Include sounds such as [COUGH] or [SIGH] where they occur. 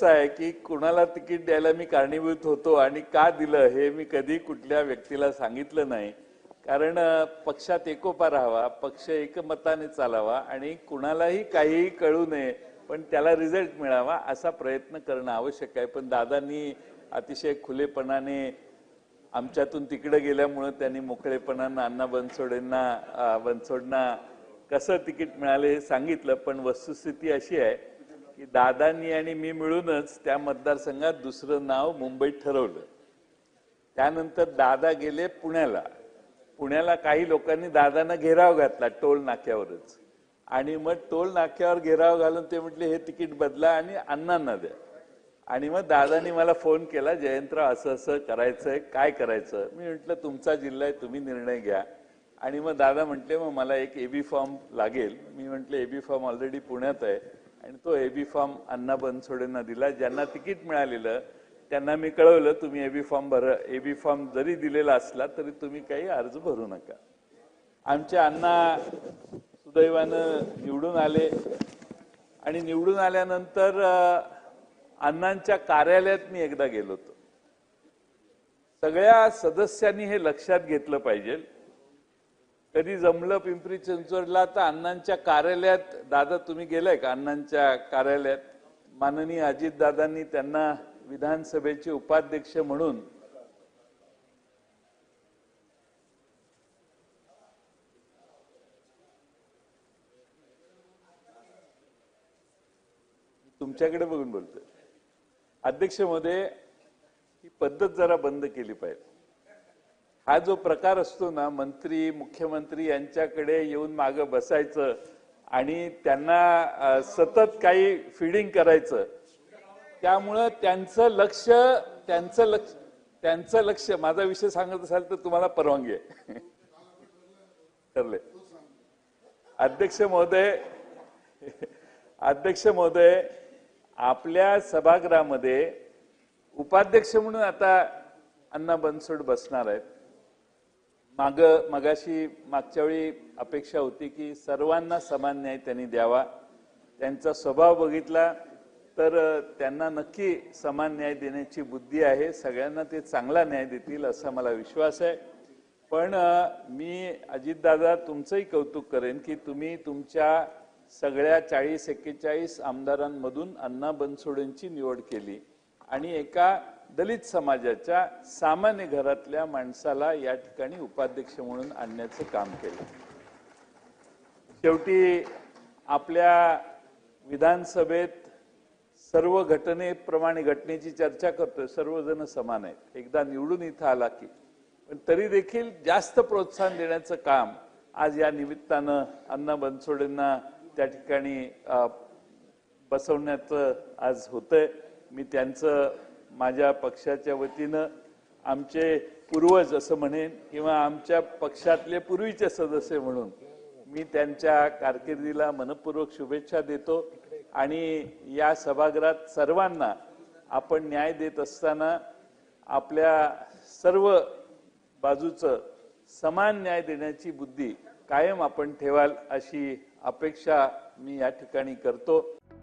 आहे की कुणाला तिकीट द्यायला मी कारणीभूत होतो आणि का दिलं हे मी कधी कुठल्या व्यक्तीला सांगितलं नाही. कारण पक्षात एकोपा राहावा पक्ष एकमताने चालावा आणि कुणालाही काहीही कळू नये पण त्याला रिझल्ट मिळावा असा प्रयत्न करणं आवश्यक आहे. पण दादांनी अतिशय खुलेपणाने आमच्यातून तिकडे गेल्यामुळं त्यांनी मोकळेपणानं अण्णा बनसोडेंना बनसोडना कसं तिकीट मिळाले हे सांगितलं पण वस्तुस्थिती अशी आहे की दादांनी आणि मी मिळूनच त्या मतदारसंघात दुसरं नाव मुंबईत ठरवलं. त्यानंतर दादा गेले पुण्याला. पुण्याला काही लोकांनी दादांना घेराव घातला टोल नाक्यावरच. आणि मग टोल नाक्यावर घेराव घालून ते म्हटले हे तिकीट बदला आणि अण्णांना द्या. आणि मग दादानी मला फोन केला जयंतराव असं असं करायचंय काय करायचं? मी म्हटलं तुमचा जिल्हा आहे तुम्ही निर्णय घ्या. आणि मग दादा म्हटले मग मला एक एबी फॉर्म लागेल. मी म्हटलं एबी फॉर्म ऑलरेडी पुण्यात आहे. आणि तो एबी फॉर्म अण्णा बनसोडेंना दिला. ज्यांना तिकीट मिळालेलं त्यांना मी कळवलं तुम्ही एबी फॉर्म भर एबी फॉर्म जरी दिलेला असला तरी तुम्ही काही अर्ज भरू नका. आमच्या अण्णा सुदैवानं निवडून आले. आणि निवडून आल्यानंतर अण्णांच्या कार्यालयात मी एकदा गेलो होतो. सगळ्या सदस्यांनी हे लक्षात घेतलं पाहिजे. कधी जमलं पिंपरी चिंचवडला तर अण्णांच्या कार्यालयात दादा तुम्ही गेलाय का अण्णांच्या कार्यालयात? माननीय अजितदादांनी त्यांना विधानसभेचे उपाध्यक्ष म्हणून तुमच्याकडे बघून बोलतोय. अध्यक्षमध्ये ही पद्धत जरा बंद केली पाहिजे. हा जो प्रकार असतो ना मंत्री मुख्यमंत्री यांच्याकडे येऊन मागं बसायचं आणि त्यांना सतत काही फिडिंग करायचं त्यामुळं त्यांचं लक्ष त्यांचं लक्ष त्यांचं लक्ष माझा विषय सांगत असाल तर तुम्हाला परवानगी आहे. [LAUGHS] ठरले अध्यक्ष महोदय अध्यक्ष महोदय आपल्या सभागृहामध्ये उपाध्यक्ष म्हणून आता अण्णा बनसोड बसणार आहेत. माग मगाशी मागच्या वेळी अपेक्षा होती की सर्वांना समान न्याय त्यांनी द्यावा. त्यांचा स्वभाव बघितला तर त्यांना नक्की समान न्याय देण्याची बुद्धी आहे. सगळ्यांना ते चांगला न्याय देतील असा मला विश्वास आहे. पण मी अजितदादा तुमचंही कौतुक करेन की तुम्ही तुमच्या सगळ्या चाळीस एक्केचाळीस आमदारांमधून अण्णा बनसोडेंची निवड केली आणि एका दलित समाजाच्या सामान्य घरातल्या माणसाला या ठिकाणी उपाध्यक्ष म्हणून आणण्याचं काम केलं. शेवटी आपल्या विधानसभेत सर्व घटनेप्रमाणे घटनेची चर्चा करतोय सर्वजण समान आहेत. एकदा निवडून इथं आला की. पण तरी देखील जास्त प्रोत्साहन देण्याचं काम आज या निमित्तानं अण्णा बनसोडेंना त्या ठिकाणी बसवण्याचं आज होतंय. मी त्यांचं माझ्या पक्षाच्या वतीनं आमचे पूर्वज असं म्हणेन किंवा आमच्या पक्षातले पूर्वीचे सदस्य म्हणून मी त्यांच्या कारकिर्दीला मनपूर्वक शुभेच्छा देतो आणि या सभागृहात सर्वांना आपण न्याय देत असताना आपल्या सर्व बाजूचं समान न्याय देण्याची बुद्धी कायम आपण ठेवाल अशी अपेक्षा मी या ठिकाणी करतो.